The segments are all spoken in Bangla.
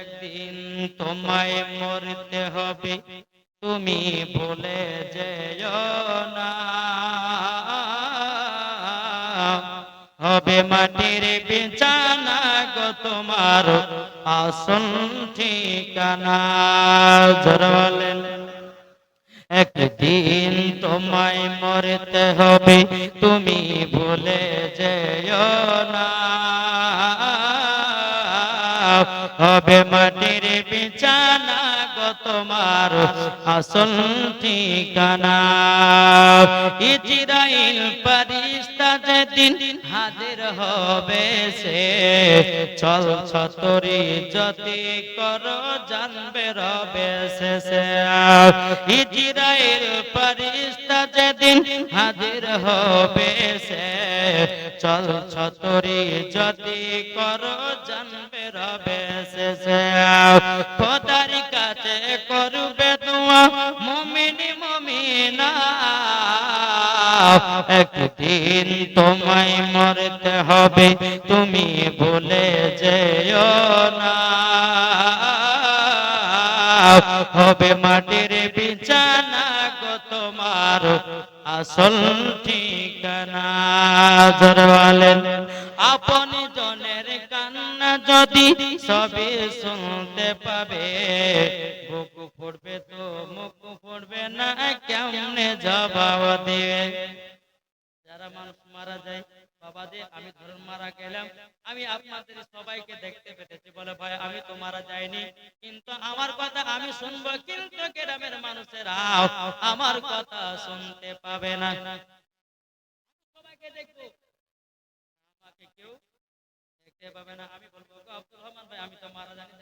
একদিন তোমায় মরতে হবে, তুমি ভুলে যেও না। হবে মাটির বিছানা গো তোমার আসল ঠিকানা। জোরে বলেন, একদিন তোমায় মরতে হবে, তুমি ভুলে যেও না। হবে মাটির বিছানা গো তোমার আসল ঠিকানা। ইজরাইল পারিস্তা যেদিন হাজির হবে সে, চল ছতরি যদি করো জানবে রবে শেষে ইজরাইল পারিস্তা যেদিন হাজির হবে সে, চল ছতরি যদি কর জানবে রবে শেষে খোদার কাছে করবে দোয়া, মুমিনি একদিন তোমায় মরতে হবে, তুমি ভুলে যেও না। হবে মাটির বিছানা গো তোমার আসল ঠিকানা। জরওয়ালেন আপনি জনের যদি সবে শুনতে পাবে, বুক পড়বে তো মুখ পড়বে না, কেমনে জবাব দেবে? যারা মানুষ মারা যায়, বাবা আমি ধরুন মারা গেলাম, আমি আপনাদের সবাইকে দেখতে পেতেছি, বলে ভাই, আমি তো মারা যাইনি, কিন্তু আমার কথা আমি শুনব, কিন্তু গ্রামের মানুষেরা আমার কথা শুনতে পাবে না। সবাইকে দেখব দেখতে পাবে না, আমি বলব আব্দুল রহমান ভাই, আমি তো মারা জানি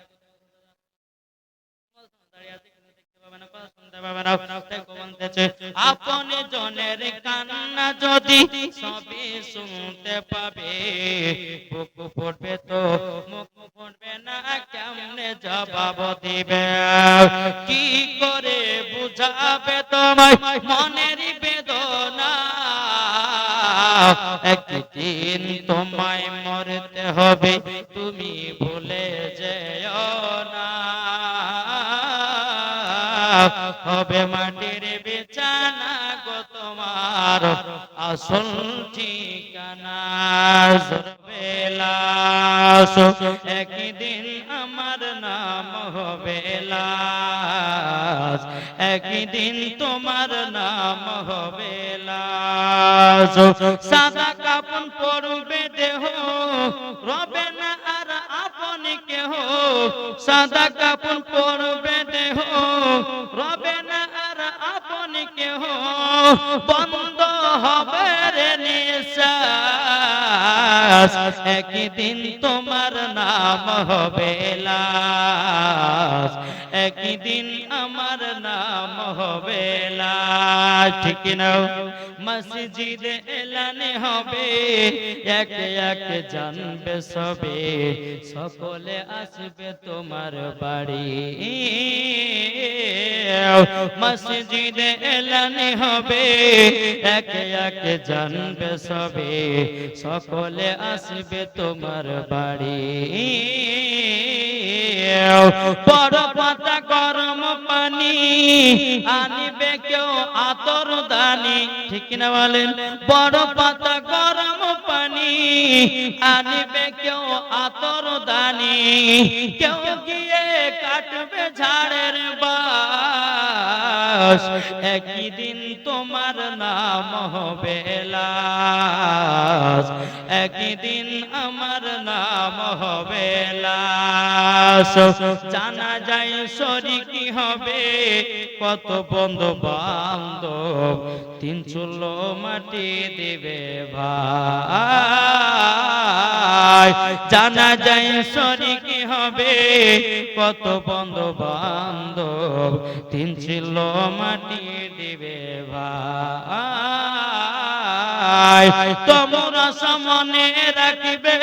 আপনি জনের কান্না যদি সবে শুনতে পাবে, বুক পড়বে তো, মুখ পড়বে না, কেমনে জবাব দিবে? কি করে বুঝাবে তোমায় মনের বেদনা? একদিন তোমায় মরতে হবে, তুমি ভুলে যেও না। হবে মাটির বিছানা গো তোমার আসল ঠিকানা বেলাস একদিন আমার নাম হবে একদিন তোমার নাম হবে লাশ সাদা কাপন পরবে দেহ, রবে না আর আপন কেহ। সাদা কাপন পরবে দেহ, রবে না আর আপন কেহ। বন্ধ হবে রে একদিন তোমার নাম হবে লাশ। একদিন আমার নাম হবে লাশ। ঠিক না মসজিদ এলানে হবে, এক এক জানবে সবে। সকলে আসবে তোমার বাড়ি। মসজিদ এলানে হবে, এক এক জানবে সবে। সকলে আসবে তোমার বাড়ি। বড় পাতা গরম পানি আনিবে কেউ আতর দানি। ঠিক না বলেন? বড় পাতা গরম পানি আনিবে কেউ আতর দানি। কেউ গিয়ে কাটবে ঝাড়ের বাস। একই দিন তোমার নাম হবে লাশ একই দিন আমার নাম হবে লাশ। জানা যায় শরিকি হবে? কত বন্ধু বান্ধব তিন চুলো মাটি দিবে ভাই। জানা যায় শরিকি হবে? কত বন্ধু বান্ধব তিন ছিল মাটি দেবে ভাই। তোমরা সামনে রাখবে,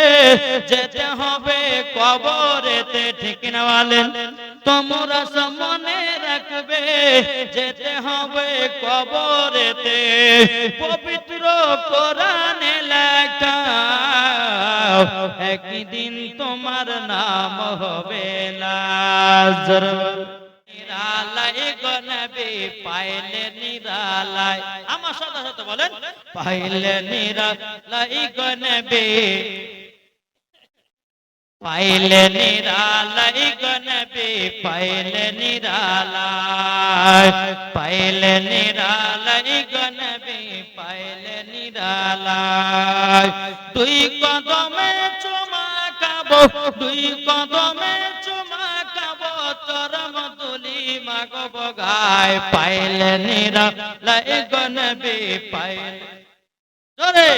যেতে হবে কবরেতে, ঠিক না বলেন? তোমরা সামনে রাখবে, যেতে হবে কবরেতে। পবিত্র কোরআনে লেখা একদিন তোমার নাম হবে লাজর গনবে পাইলে নিরালাই আমার সাথে সাথে বলেন, পাইলে নিরালাই গনবে পাইলে নিরালাই গনবে পাইলে নিরালাই পাইলে নিরালাই গনবে পাইলে নিরালাই দুই কদমে চুমা খাব, দুই কদমে চুমা খাব, চরম তুলি মাগব গায় পাইলে নিরালাই গনবে পাইলে জোরে,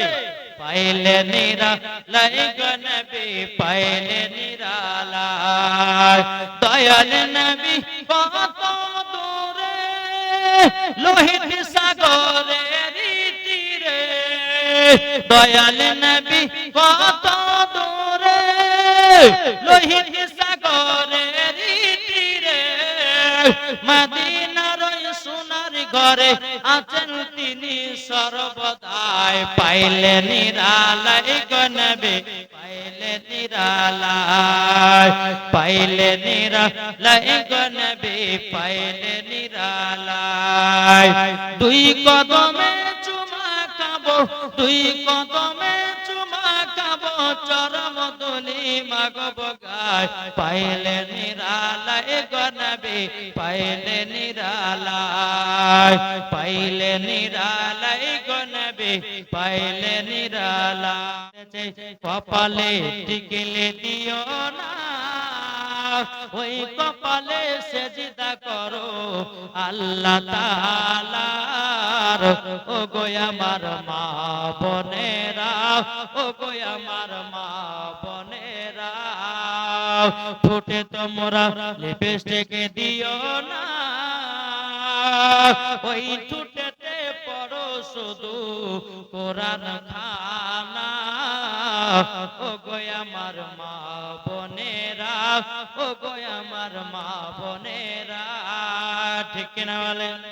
পাইলে নিরা, লাই গনবি পাইলে নিরালাই দয়াল নবী, কত দূরে, লোহিত সাগরে তীরে দয়াল নবী, কত দূরে, লোহিত সাগরে মদিনার সোনার ঘরে আছেন তিনি সর্বদাই। পাইলে নিরালাই গনবে পাইলে পাইলে গনবে পাইলে দুই কদমে চুমা খাব, দুই কদমে চরম তুলি মাগব গায় পাইলে নিরালায় গনবে পাইলে নিরালায়। পাইলে নিরালায় গনবে পাইলে নিরালা কপালে টিকলে দিও না। ওই কপালে সেজদা করো। আল্লাহ তাআলার ও গো আমার মা বোনেরা ও গো আমার মা বোনেরা ফুটে তোমরা লিপস্টিক দিও না। ওই ঠুটেতে পড়ো শুধু কোরআন খানা। ও গো আমার মা ও গো আমার মা বোনেরা ঠিক কিনা বলেন?